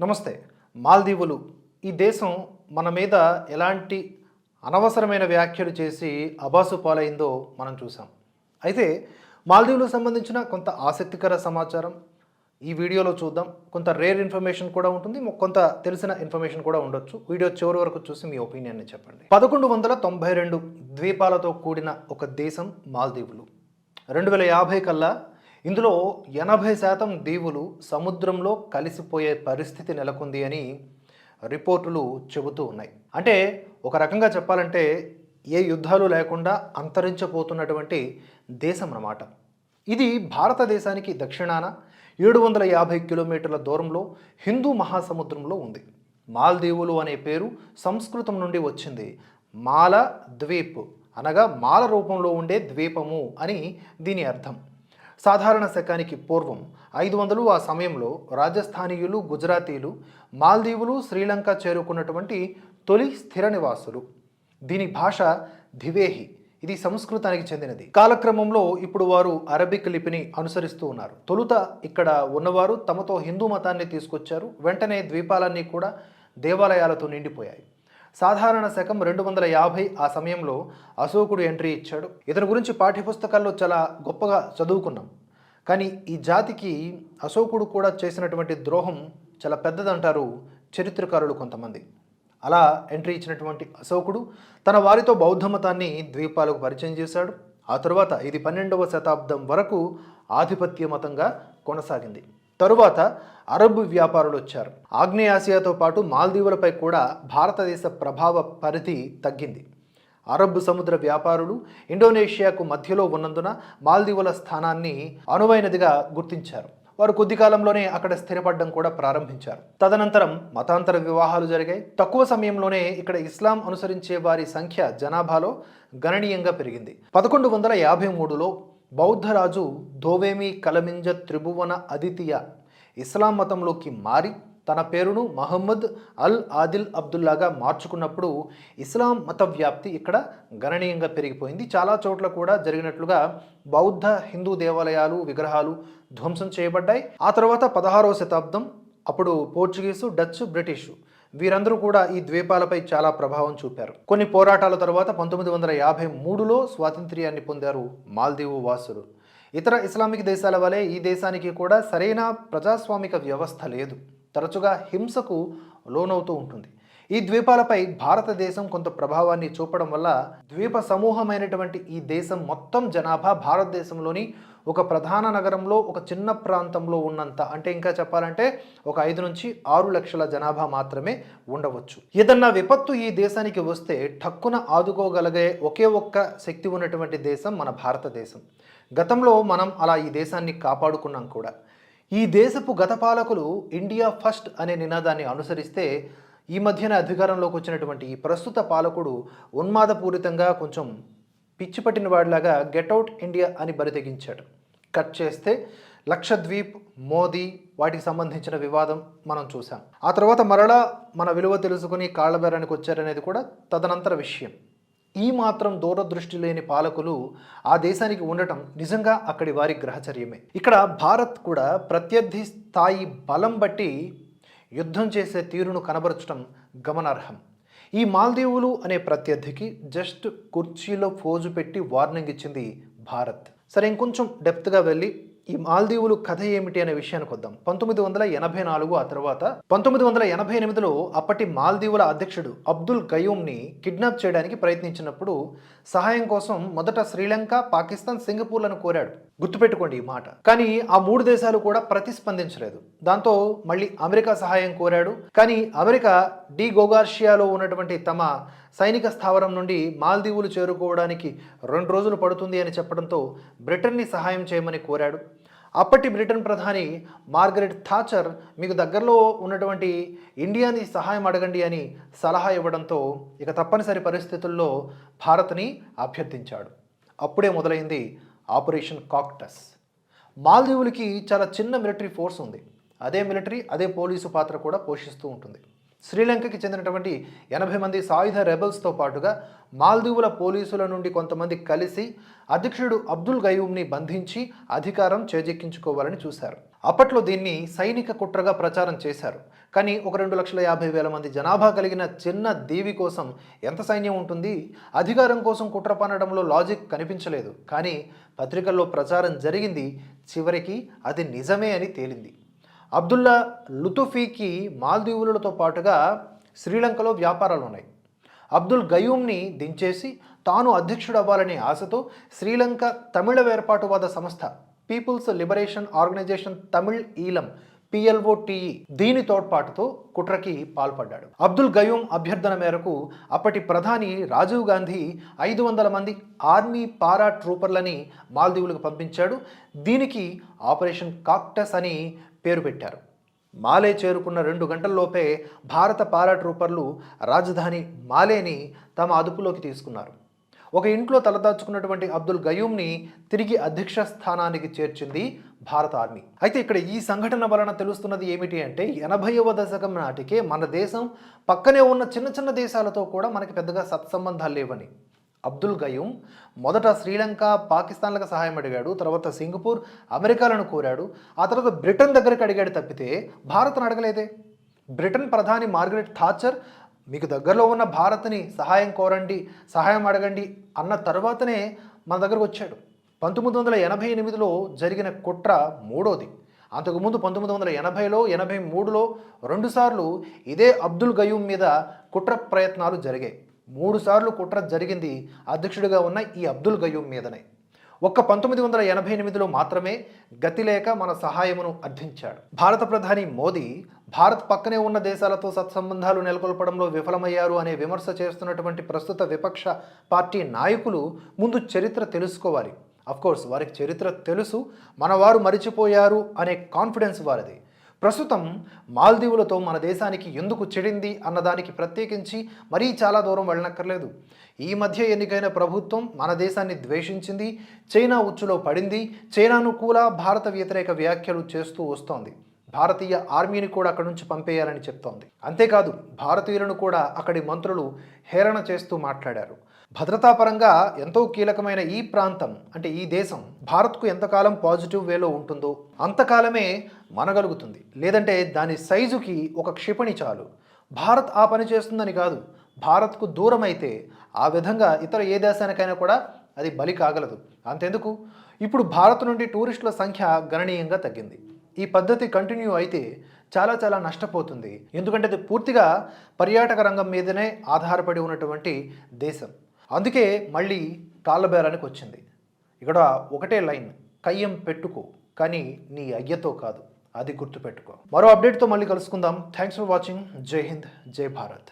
నమస్తే. మాల్దీవులు ఈ దేశం మన మీద ఎలాంటి అనవసరమైన వ్యాఖ్యలు చేసి అబాసు పాలైందో మనం చూసాం అయితే మాల్దీవులకు సంబంధించిన కొంత ఆసక్తికర సమాచారం ఈ వీడియోలో చూద్దాం. కొంత రేర్ ఇన్ఫర్మేషన్ కూడా ఉంటుంది. కొంత తెలిసిన ఇన్ఫర్మేషన్ కూడా ఉండొచ్చు. వీడియో చివరి వరకు చూసి మీ ఒపీనియన్ని చెప్పండి. పదకొండు వందల తొంభై రెండు ద్వీపాలతో కూడిన ఒక దేశం మాల్దీవులు. రెండు వేల యాభై కల్లా ఇందులో ఎనభై శాతం దీవులు సముద్రంలో కలిసిపోయే పరిస్థితి నెలకొంది అని రిపోర్టులు చెబుతూ ఉన్నాయి. అంటే ఒక రకంగా చెప్పాలంటే ఏ యుద్ధాలు లేకుండా అంతరించబోతున్నటువంటి దేశం అన్నమాట. ఇది భారతదేశానికి దక్షిణాన ఏడు వందల యాభై కిలోమీటర్ల దూరంలో హిందూ మహాసముద్రంలో ఉంది. మాల్దీవులు అనే పేరు సంస్కృతం నుండి వచ్చింది. మాల ద్వీప్ అనగా మాల రూపంలో ఉండే ద్వీపము అని దీని అర్థం. సాధారణ శకానికి పూర్వం ఐదు వందలు ఆ సమయంలో రాజస్థానీయులు గుజరాతీలు మాల్దీవులు శ్రీలంక చేరుకున్నటువంటి తొలి స్థిర నివాసులు. దీని భాష దివేహి. ఇది సంస్కృతానికి చెందినది. కాలక్రమంలో ఇప్పుడు వారు అరబిక్ లిపిని అనుసరిస్తూ ఉన్నారు. తొలుత ఇక్కడ ఉన్నవారు తమతో హిందూ మతాన్ని తీసుకొచ్చారు. వెంటనే ద్వీపాలన్నీ కూడా దేవాలయాలతో నిండిపోయాయి. సాధారణ శకం రెండు వందల యాభై ఆ సమయంలో అశోకుడు ఎంట్రీ ఇచ్చాడు. ఇతని గురించి పాఠ్యపుస్తకాల్లో చాలా గొప్పగా చదువుకున్నాం. కానీ ఈ జాతికి అశోకుడు కూడా చేసినటువంటి ద్రోహం చాలా పెద్దదంటారు చరిత్రకారులు కొంతమంది. అలా ఎంట్రీ ఇచ్చినటువంటి అశోకుడు తన వారితో బౌద్ధ మతాన్ని ద్వీపాలకు పరిచయం చేశాడు. ఆ తరువాత ఇది పన్నెండవ శతాబ్దం వరకు ఆధిపత్య మతంగా కొనసాగింది. తరువాత అరబ్ వ్యాపారులు వచ్చారు. ఆగ్నేయాసియాతో పాటు మాల్దీవులపై కూడా భారతదేశ ప్రభావ పరిధి తగ్గింది. అరబ్ సముద్ర వ్యాపారులు ఇండోనేషియాకు మధ్యలో ఉన్నందున మాల్దీవుల స్థానాన్ని అనువైనదిగా గుర్తించారు. వారు కొద్ది కాలంలోనే అక్కడ స్థిరపడడం కూడా ప్రారంభించారు. తదనంతరం మతాంతర వివాహాలు జరిగాయి. తక్కువ సమయంలోనే ఇక్కడ ఇస్లాం అనుసరించే వారి సంఖ్య జనాభాలో గణనీయంగా పెరిగింది. పదకొండు వందల యాభై మూడులో బౌద్ధరాజు ధోవేమి కలమింజ త్రిభువన అదితియ ఇస్లాం మతంలోకి మారి తన పేరును మహమ్మద్ అల్ ఆదిల్ అబ్దుల్లాగా మార్చుకున్నప్పుడు ఇస్లాం మత వ్యాప్తి ఇక్కడ గణనీయంగా పెరిగిపోయింది. చాలా చోట్ల కూడా జరిగినట్లుగా బౌద్ధ హిందూ దేవాలయాలు విగ్రహాలు ధ్వంసం చేయబడ్డాయి. ఆ తర్వాత పదహారవ శతాబ్దం అప్పుడు పోర్చుగీసు డచ్ బ్రిటిషు వీరందరూ కూడా ఈ ద్వీపాలపై చాలా ప్రభావం చూపారు. కొన్ని పోరాటాల తర్వాత పంతొమ్మిది వందల యాభై మూడులో స్వాతంత్ర్యాన్ని పొందారు మాల్దీవు వాసులు. ఇతర ఇస్లామిక్ దేశాల వలె ఈ దేశానికి కూడా సరైన ప్రజాస్వామిక వ్యవస్థ లేదు. తరచుగా హింసకు లోనవుతూ ఉంటుంది. ఈ ద్వీపాలపై భారతదేశం కొంత ప్రభావాన్ని చూపడం వల్ల ద్వీప సమూహమైనటువంటి ఈ దేశం మొత్తం జనాభా భారతదేశంలోని ఒక ప్రధాన నగరంలో ఒక చిన్న ప్రాంతంలో ఉన్నంత అంటే ఇంకా చెప్పాలంటే ఒక ఐదు నుంచి ఆరు లక్షల జనాభా మాత్రమే ఉండవచ్చు. ఏదన్నా విపత్తు ఈ దేశానికి వస్తే టక్కున ఆదుకోగలిగే ఒకే ఒక్క శక్తి ఉన్నటువంటి దేశం మన భారతదేశం. గతంలో మనం అలా ఈ దేశాన్ని కాపాడుకున్నాం కూడా. ఈ దేశపు గత పాలకులు ఇండియా ఫస్ట్ అనే నినాదాన్ని అనుసరిస్తే ఈ మధ్యన అధికారంలోకి వచ్చినటువంటి ఈ ప్రస్తుత పాలకుడు ఉన్మాదపూరితంగా కొంచెం పిచ్చి పట్టిన వాడిలాగా గెట్అవుట్ ఇండియా అని బరితెగించాడు కట్ చేస్తే లక్షద్వీప్ మోదీ వాటికి సంబంధించిన వివాదం మనం చూసాం ఆ తర్వాత మరలా మన విలువ తెలుసుకుని కాళ్ళబేరానికి వచ్చారనేది కూడా తదనంతర విషయం. ఈ మాత్రం దూరదృష్టి లేని పాలకులు ఆ దేశానికి ఉండటం నిజంగా అక్కడి వారి గ్రహచర్యమే. ఇక్కడ భారత్ కూడా ప్రత్యర్థి స్థాయి బలం బట్టి యుద్ధం చేసే తీరును కనబరచడం గమనార్హం. ఈ మాల్దీవులు అనే ప్రత్యర్థికి జస్ట్ కుర్చీలో ఫోజు పెట్టి వార్నింగ్ ఇచ్చింది భారత్. సరే ఇంకొంచెం డెప్త్గా వెళ్ళి ఈ మాల్దీవులు కథ ఏమిటి అనే విషయానికి వద్దాం. పంతొమ్మిది వందల ఎనభై నాలుగు ఆ తర్వాత పంతొమ్మిది వందల ఎనభై ఎనిమిదిలో అప్పటి మాల్దీవుల అధ్యక్షుడు అబ్దుల్ గయూమ్ని కిడ్నాప్ చేయడానికి ప్రయత్నించినప్పుడు సహాయం కోసం మొదట శ్రీలంక పాకిస్తాన్ సింగపూర్లను కోరాడు. గుర్తుపెట్టుకోండి ఈ మాట. కానీ ఆ మూడు దేశాలు కూడా ప్రతిస్పందించలేదు. దాంతో మళ్ళీ అమెరికా సహాయం కోరాడు. కానీ అమెరికా డి గోగార్షియాలో ఉన్నటువంటి తమ సైనిక స్థావరం నుండి మాల్దీవులు చేరుకోవడానికి రెండు రోజులు పడుతుంది అని చెప్పడంతో బ్రిటన్ని సహాయం చేయమని కోరాడు. అప్పటి బ్రిటన్ ప్రధాని మార్గరెట్ థాచర్ మీకు దగ్గరలో ఉన్నటువంటి ఇండియాని సహాయం అడగండి అని సలహా ఇవ్వడంతో ఇక తప్పనిసరి పరిస్థితుల్లో భారత్ని అభ్యర్థించాడు. అప్పుడే మొదలైంది ఆపరేషన్ కాక్టస్. మాల్దీవులకి చాలా చిన్న మిలిటరీ ఫోర్స్ ఉంది. అదే మిలిటరీ అదే పోలీసు పాత్ర కూడా పోషిస్తూ ఉంటుంది. శ్రీలంకకి చెందినటువంటి ఎనభై మంది సాయుధ రెబల్స్తో పాటుగా మాల్దీవుల పోలీసుల నుండి కొంతమంది కలిసి అధ్యక్షుడు అబ్దుల్ గయూమ్ని బంధించి అధికారం చేజెక్కించుకోవాలని చూశారు. అప్పట్లో దీన్ని సైనిక కుట్రగా ప్రచారం చేశారు. కానీ ఒక రెండు లక్షల యాభై వేల మంది జనాభా కలిగిన చిన్న దీవి కోసం ఎంత సైన్యం ఉంటుంది? అధికారం కోసం కుట్ర పనడంలో లాజిక్ కనిపించలేదు. కానీ పత్రికల్లో ప్రచారం జరిగింది. చివరికి అది నిజమే అని తేలింది. అబ్దుల్లా లుతుఫీకి మాల్దీవులతో పాటుగా శ్రీలంకలో వ్యాపారాలు ఉన్నాయి అబ్దుల్ గయూమ్ని దించేసి తాను అధ్యక్షుడు అవ్వాలనే ఆశతో శ్రీలంక తమిళ వేర్పాటువాద సంస్థ peoples liberation organisation Tamil Eelam PLOTE దీని తోడ్పాటుతో కుట్రకి పాల్పడ్డాడు. అబ్దుల్ గయూమ్ అభ్యర్థన మేరకు అప్పటి ప్రధాని రాజీవ్ గాంధీ ఐదు వందల మంది ఆర్మీ పారా ట్రూపర్లని మాల్దీవులకు పంపించాడు. దీనికి ఆపరేషన్ కాక్టస్ అని పేరు పెట్టారు. మాలే చేరుకున్న రెండు గంటల్లోపే భారత పారాట్రూపర్లు రాజధాని మాలేని తమ అదుపులోకి తీసుకున్నారు. ఒక ఇంట్లో తలదాచుకున్నటువంటి అబ్దుల్ గయూమ్ని తిరిగి అధ్యక్ష స్థానానికి చేర్చింది భారత ఆర్మీ. అయితే ఇక్కడ ఈ సంఘటన వలన తెలుస్తున్నది ఏమిటి అంటే ఎనభైవ దశకం నాటికే మన దేశం పక్కనే ఉన్న చిన్న చిన్న దేశాలతో కూడా మనకి పెద్దగా సత్సంబంధాలు లేవని. అబ్దుల్ గయూమ్ మొదట శ్రీలంక పాకిస్తాన్లకు సహాయం అడిగాడు తర్వాత సింగపూర్ అమెరికాలను కోరాడు. ఆ తర్వాత బ్రిటన్ దగ్గరికి అడిగాడు తప్పితే భారత్ను అడగలేదే. బ్రిటన్ ప్రధాని మార్గరెట్ థాచర్ మీకు దగ్గరలో ఉన్న భారత్ని సహాయం కోరండి సహాయం అడగండి అన్న తర్వాతనే మన దగ్గరకు వచ్చాడు. పంతొమ్మిది వందల ఎనభై ఎనిమిదిలో జరిగిన కుట్ర మూడోది. అంతకుముందు పంతొమ్మిది వందల ఎనభైలో ఎనభై మూడులో రెండుసార్లు ఇదే అబ్దుల్ గయూమ్ మీద కుట్ర ప్రయత్నాలు జరిగాయి. మూడుసార్లు కుట్ర జరిగింది అధ్యక్షుడిగా ఉన్న ఈ అబ్దుల్ గయూమ్ మీదనే. ఒక్క పంతొమ్మిది వందల ఎనభై ఎనిమిదిలో మాత్రమే గతి లేక మన సహాయమును అర్థించాడు. భారత ప్రధాని మోదీ భారత్ పక్కనే ఉన్న దేశాలతో సత్సంబంధాలు నెలకొల్పడంలో విఫలమయ్యారు అనే విమర్శ చేస్తున్నటువంటి ప్రస్తుత విపక్ష పార్టీ నాయకులు ముందు చరిత్ర తెలుసుకోవాలి. కోర్స్ వారికి చరిత్ర తెలుసు. మనవారు మరిచిపోయారు అనే కాన్ఫిడెన్స్ వారిది. ప్రస్తుతం మాల్దీవులతో మన దేశానికి ఎందుకు చెడింది అన్నదానికి ప్రత్యేకించి మరీ చాలా దూరం వెళ్ళనక్కర్లేదు. ఈ మధ్య ఎన్నికైన ప్రభుత్వం మన దేశాన్ని ద్వేషించింది చైనా ఉచ్చులో పడింది చైనాను కూడా భారత వ్యతిరేక వ్యాఖ్యలు చేస్తూ వస్తోంది. భారతీయ ఆర్మీని కూడా అక్కడి నుంచి పంపేయాలని చెప్తోంది. అంతేకాదు భారతీయులను కూడా అక్కడి మంత్రులు హేరణ చేస్తూ మాట్లాడారు. భద్రతాపరంగా ఎంతో కీలకమైన ఈ ప్రాంతం అంటే ఈ దేశం భారత్కు ఎంతకాలం పాజిటివ్ వేలో ఉంటుందో అంతకాలమే మనగలుగుతుంది. లేదంటే దాని సైజుకి ఒక క్షిపణి చాలు. భారత్ ఆ పని చేస్తుందని కాదు. భారత్కు దూరం అయితే ఆ విధంగా ఇతర ఏ దేశానికైనా కూడా అది బలి కాగలదు. అంతెందుకు? ఇప్పుడు భారత్ నుండి టూరిస్టుల సంఖ్య గణనీయంగా తగ్గింది. ఈ పద్ధతి కంటిన్యూ అయితే చాలా చాలా నష్టపోతుంది. ఎందుకంటే అది పూర్తిగా పర్యాటక రంగం మీదనే ఆధారపడి ఉన్నటువంటి దేశం. అందుకే మళ్ళీ కాళ్ళబేరానికి వచ్చింది. ఇక్కడ ఒకటే లైన్ కయ్యం పెట్టుకో కానీ నీ అయ్యతో కాదు. అది గుర్తుపెట్టుకో. మరో అప్డేట్తో మళ్ళీ కలుసుకుందాం. థ్యాంక్స్ ఫర్ వాచింగ్ జై హింద్ జై భారత్.